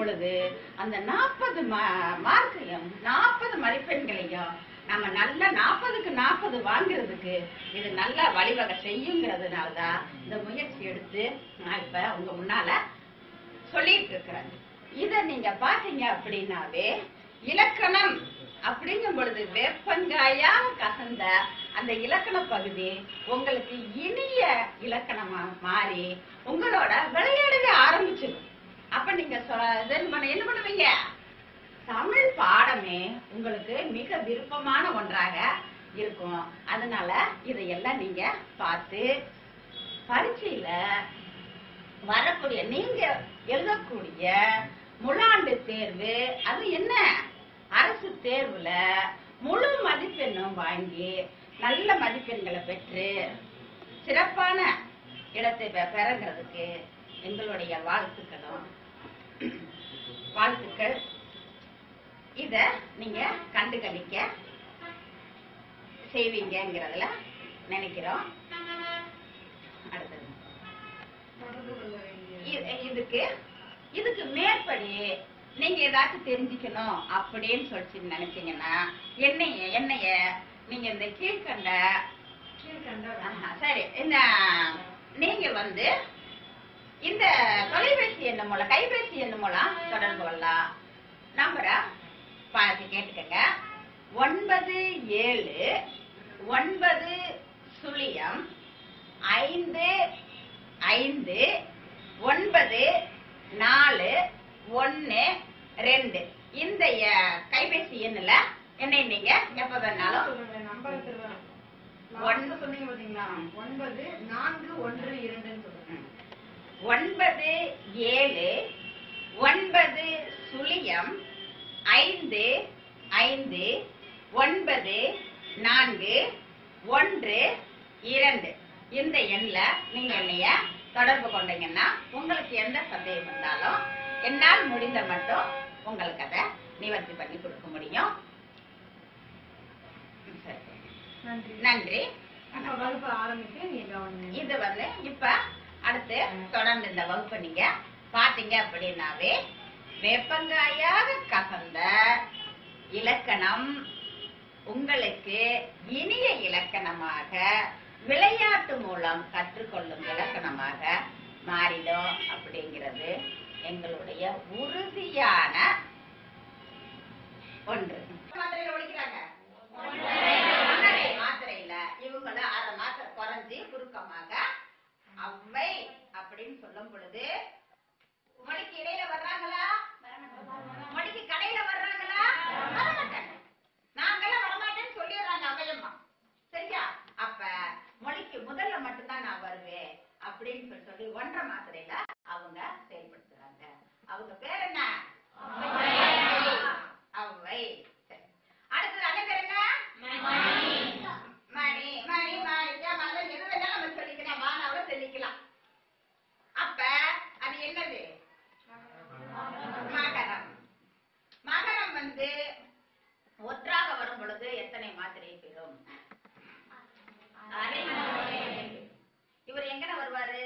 பொழுது அந்த நாற்பது மார்க்கையும் நாற்பது மதிப்பெண்களையும் நம்ம நல்ல நாற்பதுக்கு நாற்பது வாங்குறதுக்கு இது நல்ல வழிவகை செய்யுங்கிறதுனால தான் இந்த முயற்சி எடுத்து நான் இப்ப உங்க முன்னால சொல்லிட்டு இருக்கிறேன். இத நீங்க பாத்தீங்க அப்படின்னாவே இலக்கணம் அப்படிங்கும் பொழுது வேப்பங்காயா கசந்த அந்த இலக்கண பகுதி உங்களுக்கு இனிய இலக்கணமா மாறி உங்களோட விளையாடவே ஆரம்பிச்சிடும். அப்ப நீங்க சொ- என்ன பண்ண- என்ன பண்ணுவீங்க? தமிழ் பாடமே உங்களுக்கு மிக விருப்பமான ஒன்றாக இருக்கும். அதனால இதையெல்லாம் நீங்க பார்த்து பரீட்சையில வரக்கூடிய நீங்க எழுதக்கூடிய முழாண்டு தேர்வு அது என்ன? அரசு தேர்வுல முழு மதிப்பெண்ணும் வாங்கி நல்ல மதிப்பெண்களை பெற்று சிறப்பான இடத்தை பெ- பெறங்கிறதுக்கு எங்களுடைய வாழ்த்துக்களும் வாழ்த்துக்கள். இத நீங்க கண்டுகளிக்க செய்வீங்கங்கிறதுல நினைக்கிறோம். அடுத்தது. இது- இதுக்கு இதுக்கு மேற்படி நீங்க ஏதாச்சும் தெரிஞ்சுக்கணும் அப்படின்னு சொல்லிட்டு நினைச்சீங்கன்னா என்னைய என்னைய நீங்க இந்த கீழ்கண்ட சரி இந்த நீங்க வந்து இந்த தொலைபேசி எண்ணு மூலம் கைபேசி எண்ணு மூலம் தொடர்பு கொள்ளலாம். நம்பரை பார்த்து கேட்டுக்கங்க. ஒன்பது ஏழு ஒன்பது சுழியம் ஐந்து ஐந்து ஒன்பது நாலு ஒன்னு ரெண்டு. இந்த கைபேசி எண்ணுல என்னை நீங்க எப்ப வேணாலும் நம்பர் ஒன்று சொன்னீங்க பாத்தீங்களா? ஒன்பது நான்கு ஒன்று சொல்லுங்க ஒன்பது ஏழு ஒன்பது சுழியம் ஐந்து ஐந்து ஒன்பது நான்கு ஒன்று இரண்டு. இந்த எண்ல நீங்க என்னைய தொடர்பு கொண்டீங்கன்னா உங்களுக்கு எந்த சந்தேகம் இருந்தாலும் என்னால் முடிந்த மட்டும் உங்களுக்கு அதை நிவர்த்தி பண்ணி கொடுக்க முடியும். நன்றி. நன்றி. வகுப்பு ஆரம்பித்து இது வந்து இப்ப அடுத்து தொடர்ந்து இந்த வகுப்பை நீங்க பாத்தீங்க அப்படின்னாவே வேப்பங்காயாக கசந்த இலக்கணம் உங்களுக்கு இனிய இலக்கணமாக விளையாட்டு மூலம் கற்றுக்கொள்ளும் இலக்கணமாக மாறிடும் அப்படிங்கிறது எங்களுடைய உறுதியான ஒன்று. பொழுது எத்தனை மாத்திரை பெறும். இவர் எங்கன வருவாரு?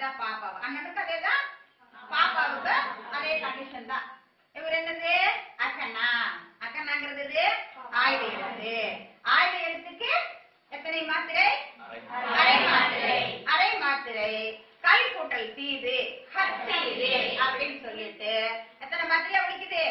அதுதான் பாப்பா அண்ணனுக்கு அதேதான் பாப்பாவுக்கு அதே கண்டிஷன் தான். இவர் என்னது? அக்கண்ணா. அக்கண்ணாங்கிறது ஆயுத எழுத்து. ஆயுத எழுத்துக்கு எத்தனை மாத்திரை? அரை மாத்திரை. அரை மாத்திரை. கை கூட்டல் தீது. அப்படின்னு சொல்லிட்டு எத்தனை மாத்திரை அவளுக்குது